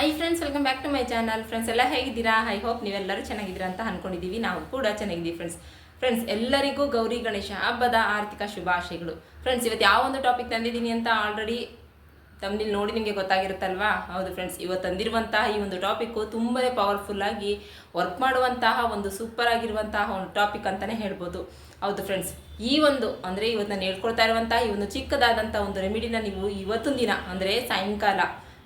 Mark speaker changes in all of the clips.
Speaker 1: Hi friends welcome back to my channel friends ಎಲ್ಲ ಹೇಗಿದ್ದೀರಾ? I hope ನೀವೆಲ್ಲರೂ ಚೆನ್ನಾಗಿದ್ದೀರಾ ಅಂತ ಅನ್ಕೊಂಡಿದ್ದೀವಿ. ನಾವು ಕೂಡ ಚೆನ್ನಾಗಿದ್ದೀವಿ ಫ್ರೆಂಡ್ಸ್ ಫ್ರೆಂಡ್ಸ್ ಎಲ್ಲರಿಗೂ ಗೌರಿ ಗಣೇಶ ಹಬ್ಬದ ಆರ್ಥಿಕ ಶುಭಾಶಯಗಳು. ಫ್ರೆಂಡ್ಸ್ ಇವತ್ತು ಯಾವ ಒಂದು ಟಾಪಿಕ್ ತಂದಿದ್ದೀನಿ ಅಂತ ಆಲ್ರೆಡಿ ತಮ್ಮಲ್ಲಿ ನೋಡಿ ನಿಮಗೆ ಗೊತ್ತಾಗಿರುತ್ತಲ್ವಾ? ಹೌದು ಫ್ರೆಂಡ್ಸ್ ಇವತ್ತು ತಂದಿರುವಂತಹ ಈ ಒಂದು ಟಾಪಿಕ್ಕು ತುಂಬಾ ಪವರ್ಫುಲ್ ಆಗಿ ವರ್ಕ್ ಮಾಡುವಂತಹ ಒಂದು ಸೂಪರ್ ಆಗಿರುವಂತಹ ಒಂದು ಟಾಪಿಕ್ ಅಂತಲೇ ಹೇಳ್ಬೋದು. ಹೌದು ಫ್ರೆಂಡ್ಸ್ ಈ ಒಂದು ಅಂದರೆ ಇವತ್ತು ನಾನು ಹೇಳ್ಕೊಳ್ತಾ ಇರುವಂತಹ ಈ ಒಂದು ಚಿಕ್ಕದಾದಂಥ ಒಂದು ರೆಮಿಡಿನ ನೀವು ಇವತ್ತಿನ ದಿನ ಅಂದರೆ ಸಾಯಂಕಾಲ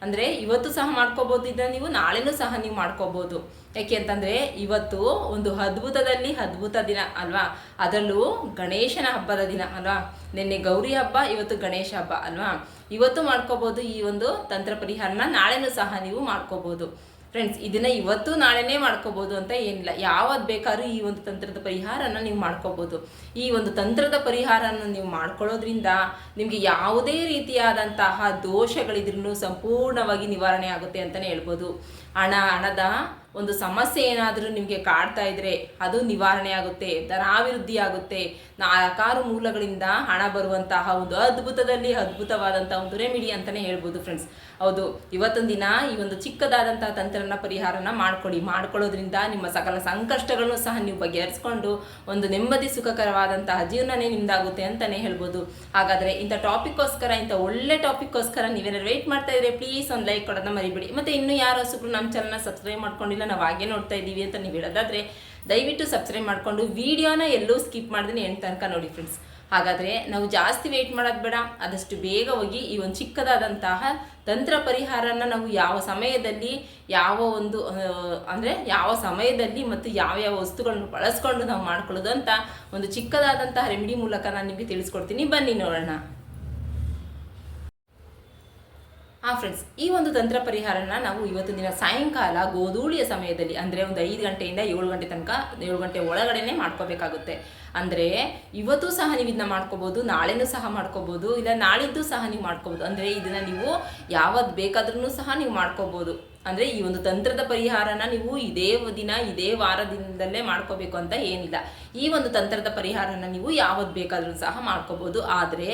Speaker 1: ಅಂದರೆ ಇವತ್ತು ಸಹ ಮಾಡ್ಕೋಬೋದು ಇದನ್ನ ನೀವು, ನಾಳೆನೂ ಸಹ ನೀವು ಮಾಡ್ಕೋಬೋದು. ಯಾಕೆ ಅಂತಂದರೆ ಇವತ್ತು ಒಂದು ಅದ್ಭುತದಲ್ಲಿ ಅದ್ಭುತ ದಿನ ಅಲ್ವಾ? ಅದರಲ್ಲೂ ಗಣೇಶನ ಹಬ್ಬದ ದಿನ ಅಲ್ವಾ? ನಿನ್ನೆ ಗೌರಿ ಹಬ್ಬ, ಇವತ್ತು ಗಣೇಶ ಹಬ್ಬ ಅಲ್ವಾ? ಇವತ್ತು ಮಾಡ್ಕೋಬೋದು ಈ ಒಂದು ತಂತ್ರ ಪರಿಹಾರನ ನಾಳೆನೂ ಸಹ ನೀವು ಮಾಡ್ಕೋಬೋದು. ಫ್ರೆಂಡ್ಸ್ ಇದನ್ನ ಇವತ್ತು ನಾಳೆನೇ ಮಾಡ್ಕೋಬೋದು ಅಂತ ಏನಿಲ್ಲ. ಯಾವತ್ತು ಬೇಕಾದ್ರೂ ಈ ಒಂದು ತಂತ್ರದ ಪರಿಹಾರನ ನೀವು ಮಾಡ್ಕೋಬೋದು. ಈ ಒಂದು ತಂತ್ರದ ಪರಿಹಾರನ ನೀವು ಮಾಡ್ಕೊಳ್ಳೋದ್ರಿಂದ ನಿಮಗೆ ಯಾವುದೇ ರೀತಿಯಾದಂತಹ ದೋಷಗಳಿದ್ರೂ ಸಂಪೂರ್ಣವಾಗಿ ನಿವಾರಣೆ ಆಗುತ್ತೆ ಅಂತಲೇ ಹೇಳ್ಬೋದು. ಹಣ, ಹಣದ ಒಂದು ಸಮಸ್ಯೆ ಏನಾದರೂ ನಿಮಗೆ ಕಾಡ್ತಾ ಇದ್ರೆ ಅದು ನಿವಾರಣೆ ಆಗುತ್ತೆ, ಧನಾಭಿವೃದ್ಧಿ ಆಗುತ್ತೆ. ನಾಲ್ಕಾರು ಮೂಲಗಳಿಂದ ಹಣ ಬರುವಂತಹ ಒಂದು ಅದ್ಭುತದಲ್ಲಿ ಅದ್ಭುತವಾದಂತಹ ಒಂದು ರೆಮಿಡಿ ಅಂತಲೇ ಹೇಳ್ಬೋದು ಫ್ರೆಂಡ್ಸ್ ಹೌದು, ಇವತ್ತೊಂದು ದಿನ ಈ ಒಂದು ಚಿಕ್ಕದಾದಂತಹ ತಂತ್ರನ ಪರಿಹಾರನ ಮಾಡ್ಕೊಳ್ಳಿ ಮಾಡ್ಕೊಳ್ಳೋದ್ರಿಂದ ನಿಮ್ಮ ಸಕಲ ಸಂಕಷ್ಟಗಳನ್ನು ಸಹ ನೀವು ಬಗೆಹರಿಸ್ಕೊಂಡು ಒಂದು ನೆಮ್ಮದಿ ಸುಖಕರವಾದಂತಹ ಜೀವನನೇ ನಿಮ್ದಾಗುತ್ತೆ ಅಂತಲೇ ಹೇಳ್ಬೋದು. ಹಾಗಾದರೆ ಇಂಥ ಟಾಪಿಕ್ಗೋಸ್ಕರ ಇಂಥ ಒಳ್ಳೆ ಟಾಪಿಕ್ಗೋಸ್ಕರ ನೀವೇನಾದ್ರು ವೆಯ್ಟ್ ಮಾಡ್ತಾ ಇದ್ರೆ ಪ್ಲೀಸ್ ಒಂದು ಲೈಕ್ ಕೊಡೋದನ್ನ ಮರಿಬೇಡಿ. ಮತ್ತೆ ಇನ್ನೂ ಯಾರು ಹೊಸಬ್ರು ನಮ್ಮ ಚಾನಲ್ನ ಸಬ್ಸ್ಕ್ರೈಬ್ ಮಾಡ್ಕೊಂಡಿಲ್ಲ ನಾವು ಹಾಗೆ ನೋಡ್ತಾ ಇದ್ದೀವಿ ಅಂತ ನೀವು ಹೇಳೋದಾದರೆ, ದಯವಿಟ್ಟು ಸಬ್ಸ್ಕ್ರೈಬ್ ಮಾಡಿಕೊಂಡು ವಿಡಿಯೋನ ಎಲ್ಲೂ ಸ್ಕಿಪ್ ಮಾಡಿದ್ರೆ ಎಂಟು ತನಕ ನೋಡಿ ಫ್ರೆಂಡ್ಸ್ ಹಾಗಾದರೆ ನಾವು ಜಾಸ್ತಿ ವೆಯ್ಟ್ ಮಾಡೋದು ಬೇಡ, ಆದಷ್ಟು ಬೇಗ ಹೋಗಿ ಈ ಒಂದು ಚಿಕ್ಕದಾದಂತಹ ತಂತ್ರ ಪರಿಹಾರನ ನಾವು ಯಾವ ಸಮಯದಲ್ಲಿ ಯಾವ ಒಂದು ಅಂದರೆ ಯಾವ ಸಮಯದಲ್ಲಿ ಮತ್ತು ಯಾವ ಯಾವ ವಸ್ತುಗಳನ್ನು ಬಳಸ್ಕೊಂಡು ನಾವು ಮಾಡ್ಕೊಳ್ಳೋದು ಅಂತ ಒಂದು ಚಿಕ್ಕದಾದಂತಹ ರೆಮಿಡಿ ಮೂಲಕ ನಾನು ನಿಮಗೆ ತಿಳಿಸ್ಕೊಡ್ತೀನಿ. ಬನ್ನಿ ನೋಡೋಣ. ಹಾಂ ಫ್ರೆಂಡ್ಸ್ ಈ ಒಂದು ತಂತ್ರ ಪರಿಹಾರನ ನಾವು ಇವತ್ತು ದಿನ ಸಾಯಂಕಾಲ ಗೋಧೂಳಿಯ ಸಮಯದಲ್ಲಿ, ಅಂದರೆ ಒಂದು ಐದು ಗಂಟೆಯಿಂದ ಏಳು ಗಂಟೆ ತನಕ, ಏಳು ಗಂಟೆ ಒಳಗಡೆನೆ ಮಾಡ್ಕೋಬೇಕಾಗುತ್ತೆ. ಅಂದರೆ ಇವತ್ತು ಸಹ ನೀವು ಇದನ್ನ ಮಾಡ್ಕೋಬೋದು, ನಾಳೆನೂ ಸಹ ಮಾಡ್ಕೋಬೋದು, ಇಲ್ಲ ನಾಳಿದ್ದು ಸಹ ನೀವು ಮಾಡ್ಕೋಬೋದು. ಅಂದರೆ ಇದನ್ನು ನೀವು ಯಾವತ್ತು ಬೇಕಾದ್ರೂ ಸಹ ನೀವು ಮಾಡ್ಕೋಬೋದು. ಅಂದರೆ ಈ ಒಂದು ತಂತ್ರದ ಪರಿಹಾರನ ನೀವು ಇದೇ ದಿನ, ಇದೇ ವಾರದಿಂದಲೇ ಮಾಡ್ಕೋಬೇಕು ಅಂತ ಏನಿಲ್ಲ. ಈ ಒಂದು ತಂತ್ರದ ಪರಿಹಾರನ ನೀವು ಯಾವತ್ತು ಬೇಕಾದರೂ ಸಹ ಮಾಡ್ಕೋಬೋದು. ಆದರೆ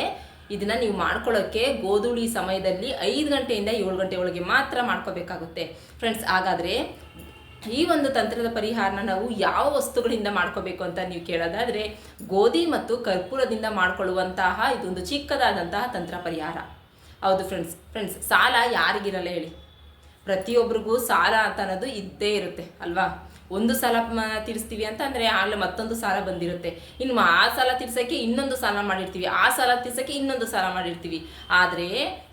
Speaker 1: ಇದನ್ನ ನೀವು ಮಾಡ್ಕೊಳ್ಳೋಕ್ಕೆ ಗೋಧೂಳಿ ಸಮಯದಲ್ಲಿ ಐದು ಗಂಟೆಯಿಂದ ಏಳು ಗಂಟೆ ಒಳಗೆ ಮಾತ್ರ ಮಾಡ್ಕೋಬೇಕಾಗುತ್ತೆ. ಫ್ರೆಂಡ್ಸ್ ಹಾಗಾದರೆ ಈ ಒಂದು ತಂತ್ರದ ಪರಿಹಾರನ ನಾವು ಯಾವ ವಸ್ತುಗಳಿಂದ ಮಾಡ್ಕೋಬೇಕು ಅಂತ ನೀವು ಕೇಳೋದಾದರೆ, ಗೋಧಿ ಮತ್ತು ಕರ್ಪೂರದಿಂದ ಮಾಡ್ಕೊಳ್ಳುವಂತಹ ಇದೊಂದು ಚಿಕ್ಕದಾದಂತಹ ತಂತ್ರ ಪರಿಹಾರ. ಹೌದು ಫ್ರೆಂಡ್ಸ್ ಫ್ರೆಂಡ್ಸ್ ಸಾಲ ಯಾರಿಗಿರಲ್ಲ ಹೇಳಿ? ಪ್ರತಿಯೊಬ್ಬರಿಗೂ ಸಾಲ ಅಂತ ಅನ್ನೋದು ಇದ್ದೇ ಇರುತ್ತೆ, ಅಲ್ವಾ? ಒಂದು ಸಾಲ ತೀರಿಸ್ತೀವಿ ಅಂತ ಅಂದರೆ ಆಮೇಲೆ ಮತ್ತೊಂದು ಸಾಲ ಬಂದಿರುತ್ತೆ. ಇನ್ನು ಆ ಸಾಲ ತೀರ್ಸೋಕ್ಕೆ ಇನ್ನೊಂದು ಸಾಲ ಮಾಡಿರ್ತೀವಿ. ಆ ಸಾಲ ತೀರ್ಸೋಕ್ಕೆ ಇನ್ನೊಂದು ಸಾಲ ಮಾಡಿರ್ತೀವಿ. ಆದರೆ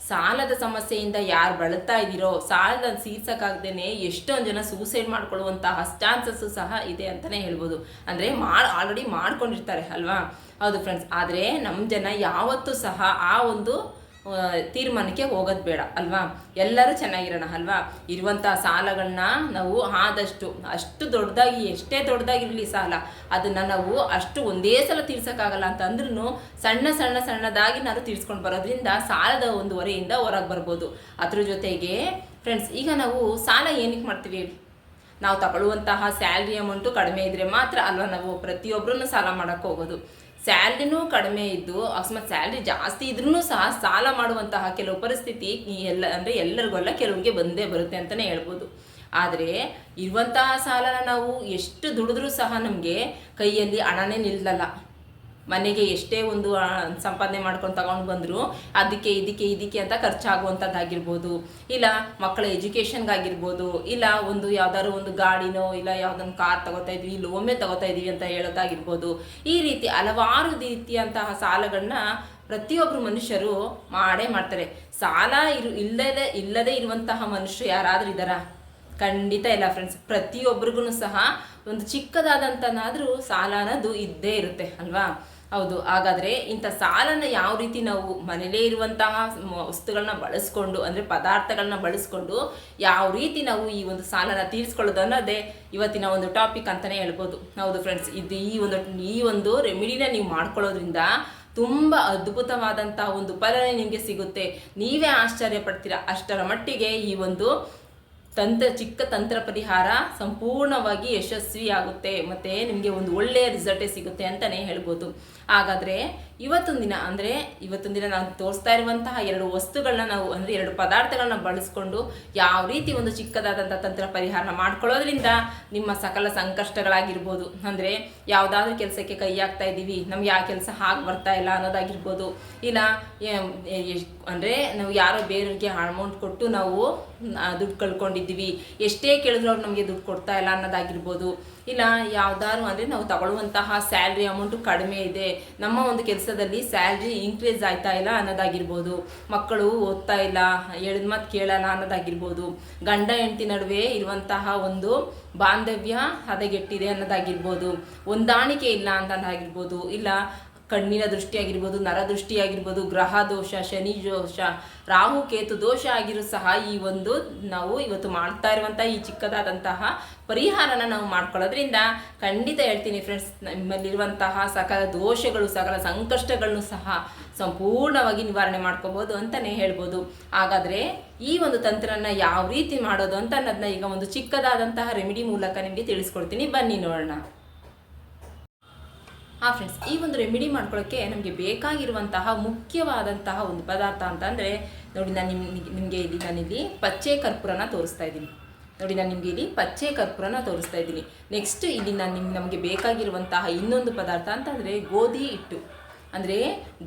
Speaker 1: ಸಾಲದ ಸಮಸ್ಯೆಯಿಂದ ಯಾರು ಬಳಲ್ತಾ ಇದ್ದೀರೋ ಸಾಲದ ತೀರ್ಸೋಕ್ಕಾಗ್ದೇ ಎಷ್ಟೊಂದು ಜನ ಸೂಸೈಡ್ ಮಾಡ್ಕೊಳ್ಳುವಂತಹ ಚಾನ್ಸಸ್ಸು ಸಹ ಇದೆ ಅಂತಲೇ ಹೇಳ್ಬೋದು. ಅಂದರೆ ಮಾಡಿ ಆಲ್ರೆಡಿ ಮಾಡ್ಕೊಂಡಿರ್ತಾರೆ ಅಲ್ವಾ? ಹೌದು ಫ್ರೆಂಡ್ಸ್ ಆದರೆ ನಮ್ಮ ಜನ ಯಾವತ್ತೂ ಸಹ ಆ ಒಂದು ತೀರ್ಮಾನಕ್ಕೆ ಹೋಗೋದು ಬೇಡ, ಅಲ್ವಾ? ಎಲ್ಲರೂ ಚೆನ್ನಾಗಿರೋಣ, ಅಲ್ವಾ? ಇರುವಂಥ ಸಾಲಗಳನ್ನ ನಾವು ಆದಷ್ಟು, ಅಷ್ಟು ದೊಡ್ಡದಾಗಿ, ಎಷ್ಟೇ ದೊಡ್ಡದಾಗಿರಲಿ ಸಾಲ, ಅದನ್ನು ನಾವು ಅಷ್ಟು ಒಂದೇ ಸಲ ತೀರ್ಸೋಕ್ಕಾಗಲ್ಲ ಅಂತ ಅಂದ್ರೂ ಸಣ್ಣ ಸಣ್ಣ, ಸಣ್ಣದಾಗಿ ನಾವು ತೀರ್ಸ್ಕೊಂಡು ಬರೋದ್ರಿಂದ ಸಾಲದ ಒಂದು ಹೊರೆಯಿಂದ ಹೊರಗೆ ಬರ್ಬೋದು. ಅದ್ರ ಜೊತೆಗೆ ಫ್ರೆಂಡ್ಸ್ ಈಗ ನಾವು ಸಾಲ ಏನಕ್ಕೆ ಮಾಡ್ತೀವಿ? ನಾವು ತಗೊಳ್ಳುವಂತಹ ಸ್ಯಾಲ್ರಿ ಅಮೌಂಟು ಕಡಿಮೆ ಇದ್ದರೆ ಮಾತ್ರ ಅಲ್ವಾ ನಾವು ಪ್ರತಿಯೊಬ್ಬರನ್ನು ಸಾಲ ಮಾಡೋಕ್ಕೆ ಹೋಗೋದು. ಸ್ಯಾಲ್ರಿನೂ ಕಡಿಮೆ ಇದ್ದು, ಅಕಸ್ಮಾತ್ ಸ್ಯಾಲ್ರಿ ಜಾಸ್ತಿ ಇದ್ರೂ ಸಹ ಸಾಲ ಮಾಡುವಂತಹ ಕೆಲವು ಪರಿಸ್ಥಿತಿ ಎಲ್ಲ, ಅಂದರೆ ಎಲ್ಲರಿಗೆಲ್ಲ ಕೆಲವರಿಗೆ ಬಂದೇ ಬರುತ್ತೆ ಅಂತಲೇ ಹೇಳ್ಬೋದು. ಆದರೆ ಇರುವಂತಹ ಸಾಲನ ನಾವು ಎಷ್ಟು ದುಡಿದ್ರೂ ಸಹ ನಮಗೆ ಕೈಯಲ್ಲಿ ಹಣನೇ ನಿಲ್ಲಲ್ಲ. ಮನೆಗೆ ಎಷ್ಟೇ ಒಂದು ಸಂಪಾದನೆ ಮಾಡ್ಕೊಂಡು ತಗೊಂಡು ಬಂದರೂ, ಅದಕ್ಕೆ, ಇದಕ್ಕೆ ಇದಕ್ಕೆ ಅಂತ ಖರ್ಚಾಗುವಂಥದ್ದಾಗಿರ್ಬೋದು ಇಲ್ಲ ಮಕ್ಕಳ ಎಜುಕೇಷನ್ಗಾಗಿರ್ಬೋದು, ಇಲ್ಲ ಒಂದು ಯಾವ್ದಾದ್ರು ಒಂದು ಗಾಡಿನೋ, ಇಲ್ಲ ಯಾವ್ದೊಂದು ಕಾರ್ ತಗೋತಾ ಇದ್ವಿ, ಇಲ್ಲ ಒಮ್ಮೆ ತಗೋತಾ ಇದೀವಿ ಅಂತ ಹೇಳೋದಾಗಿರ್ಬೋದು. ಈ ರೀತಿ ಹಲವಾರು ರೀತಿಯಂತಹ ಸಾಲಗಳನ್ನ ಪ್ರತಿಯೊಬ್ಬರು ಮನುಷ್ಯರು ಮಾಡೇ ಮಾಡ್ತಾರೆ. ಸಾಲ ಇರು, ಇಲ್ಲದೆ ಇಲ್ಲದೆ ಇರುವಂತಹ ಮನುಷ್ಯರು ಯಾರಾದರೂ ಇದ್ದಾರಾ? ಖಂಡಿತ ಇಲ್ಲ ಫ್ರೆಂಡ್ಸ್ ಪ್ರತಿಯೊಬ್ಬರಿಗೂ ಸಹ ಒಂದು ಚಿಕ್ಕದಾದಂತನಾದರೂ ಸಾಲ ಅನ್ನೋದು ಇದ್ದೇ ಇರುತ್ತೆ, ಅಲ್ವಾ? ಹೌದು, ಹಾಗಾದರೆ ಇಂಥ ಸಾಲನ ಯಾವ ರೀತಿ ನಾವು ಮನೇಲೇ ಇರುವಂತಹ ವಸ್ತುಗಳನ್ನ ಬಳಸ್ಕೊಂಡು, ಅಂದರೆ ಪದಾರ್ಥಗಳನ್ನ ಬಳಸ್ಕೊಂಡು ಯಾವ ರೀತಿ ನಾವು ಈ ಒಂದು ಸಾಲನ ತೀರಿಸ್ಕೊಳ್ಳೋದು ಅನ್ನೋದೇ ಇವತ್ತಿನ ಒಂದು ಟಾಪಿಕ್ ಅಂತಲೇ ಹೇಳ್ಬೋದು. ಹೌದು ಫ್ರೆಂಡ್ಸ್ ಇದು ಈ ಒಂದು ಈ ಒಂದು ರೆಮಿಡಿನ ನೀವು ಮಾಡ್ಕೊಳ್ಳೋದ್ರಿಂದ ತುಂಬ ಅದ್ಭುತವಾದಂತಹ ಒಂದು ಫಲನೆ ನಿಮಗೆ ಸಿಗುತ್ತೆ. ನೀವೇ ಆಶ್ಚರ್ಯ ಪಡ್ತೀರಾ ಅಷ್ಟರ ಮಟ್ಟಿಗೆ ಈ ಒಂದು ತಂತ್ರ, ಚಿಕ್ಕ ತಂತ್ರ ಪರಿಹಾರ ಸಂಪೂರ್ಣವಾಗಿ ಯಶಸ್ವಿಯಾಗುತ್ತೆ. ಮತ್ತು ನಿಮಗೆ ಒಂದು ಒಳ್ಳೆಯ ರಿಸಲ್ಟೇ ಸಿಗುತ್ತೆ ಅಂತಲೇ ಹೇಳ್ಬೋದು. ಹಾಗಾದರೆ ಇವತ್ತೊಂದು ದಿನ ಅಂದರೆ ಇವತ್ತೊಂದು ದಿನ ನಾವು ತೋರಿಸ್ತಾ ಇರುವಂತಹ ಎರಡು ವಸ್ತುಗಳನ್ನ ನಾವು ಅಂದರೆ ಎರಡು ಪದಾರ್ಥಗಳನ್ನ ಬಳಸ್ಕೊಂಡು ಯಾವ ರೀತಿ ಒಂದು ಚಿಕ್ಕದಾದಂಥ ತಂತ್ರ ಪರಿಹಾರ ಮಾಡ್ಕೊಳ್ಳೋದ್ರಿಂದ ನಿಮ್ಮ ಸಕಲ ಸಂಕಷ್ಟಗಳಾಗಿರ್ಬೋದು. ಅಂದರೆ ಯಾವುದಾದ್ರೂ ಕೆಲಸಕ್ಕೆ ಕೈ ಹಾಕ್ತಾ ಇದ್ದೀವಿ, ನಮ್ಗೆ ಯಾವ ಕೆಲಸ ಹಾಗೆ ಬರ್ತಾ ಇಲ್ಲ ಅನ್ನೋದಾಗಿರ್ಬೋದು. ಇಲ್ಲ ಅಂದರೆ ನಾವು ಯಾರೋ ಬೇರೆಯವ್ರಿಗೆ ಅಮೌಂಟ್ ಕೊಟ್ಟು ನಾವು ದುಡ್ಡು ಕಳ್ಕೊಂಡಿದ್ದೀವಿ. ಎಷ್ಟೇ ಕೇಳಿದ್ರು ಅವ್ರು ನಮಗೆ ದುಡ್ಡು ಕೊಡ್ತಾ ಇಲ್ಲ ಅನ್ನೋದಾಗಿರ್ಬೋದು. ಇಲ್ಲ, ಯಾವ್ದಾದ್ರು ಅಂದರೆ ನಾವು ತಗೊಳ್ಳುವಂತಹ ಸ್ಯಾಲ್ರಿ ಅಮೌಂಟು ಕಡಿಮೆ ಇದೆ. ನಮ್ಮ ಒಂದು ಕೆಲಸದಲ್ಲಿ ಸ್ಯಾಲ್ರಿ ಇನ್ಕ್ರೀಸ್ ಆಯ್ತಾ ಇಲ್ಲ ಅನ್ನೋದಾಗಿರ್ಬೋದು. ಮಕ್ಕಳು ಓದ್ತಾ ಇಲ್ಲ, ಹೇಳಿದ ಮಾತು ಕೇಳಲ್ಲ ಅನ್ನೋದಾಗಿರ್ಬೋದು. ಗಂಡ ಹೆಂಡತಿ ನಡುವೆ ಇರುವಂತಹ ಒಂದು ಬಾಂಧವ್ಯ ಹದಗೆಟ್ಟಿದೆ ಅನ್ನೋದಾಗಿರ್ಬೋದು. ಹೊಂದಾಣಿಕೆ ಇಲ್ಲ ಅಂತಂದಾಗಿರ್ಬೋದು ಇಲ್ಲ ಕಣ್ಣಿನ ದೃಷ್ಟಿಯಾಗಿರ್ಬೋದು, ನರ ದೃಷ್ಟಿ ಆಗಿರ್ಬೋದು ಗ್ರಹ ದೋಷ, ಶನಿ ದೋಷ, ರಾಹು, ಕೇತು ದೋಷ ಆಗಿರೋ ಸಹ ಈ ಒಂದು ನಾವು ಇವತ್ತು ಮಾಡ್ತಾ ಇರುವಂಥ ಈ ಚಿಕ್ಕದಾದಂತಹ ಪರಿಹಾರನ ನಾವು ಮಾಡ್ಕೊಳ್ಳೋದ್ರಿಂದ ಖಂಡಿತ ಹೇಳ್ತೀನಿ ಫ್ರೆಂಡ್ಸ್ ನಿಮ್ಮಲ್ಲಿರುವಂತಹ ಸಕಲ ದೋಷಗಳು, ಸಕಲ ಸಂಕಷ್ಟಗಳನ್ನು ಸಹ ಸಂಪೂರ್ಣವಾಗಿ ನಿವಾರಣೆ ಮಾಡ್ಕೋಬೋದು ಅಂತಲೇ ಹೇಳ್ಬೋದು. ಹಾಗಾದರೆ ಈ ಒಂದು ತಂತ್ರನ ಯಾವ ರೀತಿ ಮಾಡೋದು ಅಂತ ಅನ್ನೋದನ್ನ ಈಗ ಒಂದು ಚಿಕ್ಕದಾದಂತಹ ರೆಮಿಡಿ ಮೂಲಕ ನಿಮಗೆ ತಿಳಿಸ್ಕೊಡ್ತೀನಿ. ಬನ್ನಿ ನೋಡೋಣ. ಹಾಂ ಫ್ರೆಂಡ್ಸ್ ಈ ಒಂದು ರೆಮಿಡಿ ಮಾಡ್ಕೊಳ್ಳೋಕ್ಕೆ ನಮಗೆ ಬೇಕಾಗಿರುವಂತಹ ಮುಖ್ಯವಾದಂತಹ ಒಂದು ಪದಾರ್ಥ ಅಂತಂದರೆ ನೋಡಿ ನಾನು ನಿಮ್ಗೆ, ನಿಮಗೆ ಇಲ್ಲಿ ನಾನಿಲ್ಲಿ ಪಚ್ಚೆ ಕರ್ಪೂರನ ತೋರಿಸ್ತಾ ಇದ್ದೀನಿ. ನೋಡಿ ನಾನು ನಿಮಗೆ ಇಲ್ಲಿ ಪಚ್ಚೆ ಕರ್ಪೂರನ ತೋರಿಸ್ತಾ ಇದ್ದೀನಿ. ನೆಕ್ಸ್ಟ್ ಇಲ್ಲಿ ನಾನು ನಿಮ್ಗೆ ನಮಗೆ ಬೇಕಾಗಿರುವಂತಹ ಇನ್ನೊಂದು ಪದಾರ್ಥ ಅಂತಂದರೆ ಗೋಧಿ ಹಿಟ್ಟು. ಅಂದರೆ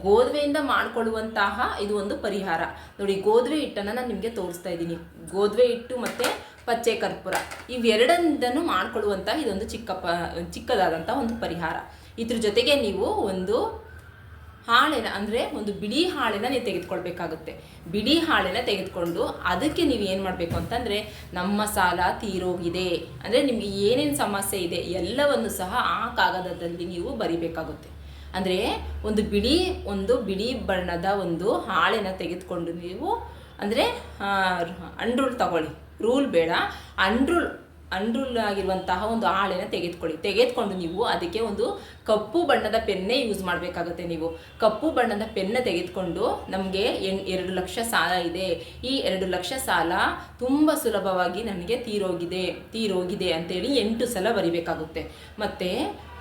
Speaker 1: ಗೋಧುವೆಯಿಂದ ಮಾಡಿಕೊಳ್ಳುವಂತಹ ಇದು ಒಂದು ಪರಿಹಾರ. ನೋಡಿ ಗೋಧುವೆ ಹಿಟ್ಟನ್ನು ನಾನು ನಿಮಗೆ ತೋರಿಸ್ತಾ ಇದ್ದೀನಿ. ಗೋಧುವೆ ಹಿಟ್ಟು ಮತ್ತು ಪಚ್ಚೆ ಕರ್ಪೂರ. ಇವೆರಡರಿಂದನೂ ಮಾಡಿಕೊಳ್ಳುವಂಥ ಇದೊಂದು ಚಿಕ್ಕ ಪ ಚಿಕ್ಕದಾದಂಥ ಒಂದು ಪರಿಹಾರ. ಇದ್ರ ಜೊತೆಗೆ ನೀವು ಒಂದು ಹಾಳೆನ, ಅಂದರೆ ಒಂದು ಬಿಳಿ ಹಾಳೆನ ನೀವು ತೆಗೆದುಕೊಳ್ಬೇಕಾಗುತ್ತೆ. ಬಿಳಿ ಹಾಳೆನ ತೆಗೆದುಕೊಂಡು ಅದಕ್ಕೆ ನೀವು ಏನು ಮಾಡಬೇಕು ಅಂತಂದರೆ ನಮ್ಮ ಸಾಲ ತೀರೋಗಿದೆ. ಅಂದರೆ ನಿಮಗೆ ಏನೇನು ಸಮಸ್ಯೆ ಇದೆ ಎಲ್ಲವನ್ನು ಸಹ ಆ ಕಾಗದದಲ್ಲಿ ನೀವು ಬರಿಬೇಕಾಗುತ್ತೆ. ಅಂದರೆ ಒಂದು ಬಿಳಿ ಒಂದು ಬಿಳಿ ಬಣ್ಣದ ಒಂದು ಹಾಳೆನ ತೆಗೆದುಕೊಂಡು ನೀವು, ಅಂದರೆ ಅಂಡ್ರೂಲ್ ತಗೊಳ್ಳಿ. ರೂಲ್ ಬೇಡ. ಅಂಡ್ರೂಲ್ ಅಂಡ್ರೂಲ್ ಆಗಿರುವಂತಹ ಒಂದು ಹಾಳೆನ ತೆಗೆದುಕೊಳ್ಳಿ. ತೆಗೆದುಕೊಂಡು ನೀವು ಅದಕ್ಕೆ ಒಂದು ಕಪ್ಪು ಬಣ್ಣದ ಪೆನ್ನೇ ಯೂಸ್ ಮಾಡಬೇಕಾಗುತ್ತೆ ನೀವು. ಕಪ್ಪು ಬಣ್ಣದ ಪೆನ್ನ ತೆಗೆದುಕೊಂಡು ನಮಗೆ ಎನ್ ಎರಡು ಲಕ್ಷ ಸಾಲ ಇದೆ. ಈ ಎರಡು ಲಕ್ಷ ಸಾಲ ತುಂಬ ಸುಲಭವಾಗಿ ನನಗೆ ತೀರೋಗಿದೆ ತೀರೋಗಿದೆ ಅಂತೇಳಿ ಎಂಟು ಸಲ ಬರಿಬೇಕಾಗುತ್ತೆ. ಮತ್ತು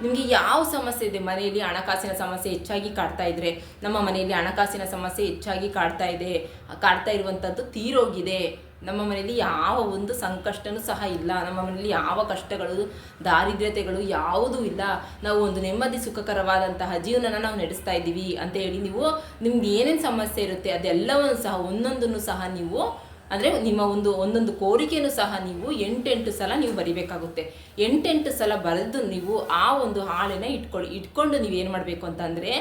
Speaker 1: ನಿಮಗೆ ಯಾವ ಸಮಸ್ಯೆ ಇದೆ? ಮನೆಯಲ್ಲಿ ಹಣಕಾಸಿನ ಸಮಸ್ಯೆ ಹೆಚ್ಚಾಗಿ ಕಾಡ್ತಾ ಇದ್ರೆ, ನಮ್ಮ ಮನೆಯಲ್ಲಿ ಹಣಕಾಸಿನ ಸಮಸ್ಯೆ ಹೆಚ್ಚಾಗಿ ಕಾಡ್ತಾ ಇದೆ, ಕಾಡ್ತಾ ಇರುವಂಥದ್ದು ತೀರೋಗಿದೆ. ನಮ್ಮ ಮನೆಯಲ್ಲಿ ಯಾವ ಒಂದು ಸಂಕಷ್ಟನೂ ಸಹ ಇಲ್ಲ. ನಮ್ಮ ಮನೆಯಲ್ಲಿ ಯಾವ ಕಷ್ಟಗಳು, ದಾರಿದ್ರ್ಯತೆಗಳು ಯಾವುದೂ ಇಲ್ಲ. ನಾವು ಒಂದು ನೆಮ್ಮದಿ ಸುಖಕರವಾದಂತಹ ಜೀವನನ ನಾವು ನಡೆಸ್ತಾ ಇದ್ದೀವಿ ಅಂತ ಹೇಳಿ ನೀವು ನಿಮ್ಗೆ ಏನೇನು ಸಮಸ್ಯೆ ಇರುತ್ತೆ ಅದೆಲ್ಲವನ್ನು ಸಹ ಒಂದೊಂದನ್ನು ಸಹ ನೀವು ಅಂದರೆ ನಿಮ್ಮ ಒಂದು ಒಂದೊಂದು ಕೋರಿಕೆಯನ್ನು ಸಹ ನೀವು ಎಂಟೆಂಟು ಸಲ ನೀವು ಬರಿಬೇಕಾಗುತ್ತೆ. ಎಂಟೆಂಟು ಸಲ ಬರೆದು ನೀವು ಆ ಒಂದು ಹಾಳೆನ ಇಟ್ಕೊಳ್ಳಿ ಇಟ್ಕೊಂಡು ನೀವು ಏನು ಮಾಡಬೇಕು ಅಂತಂದರೆ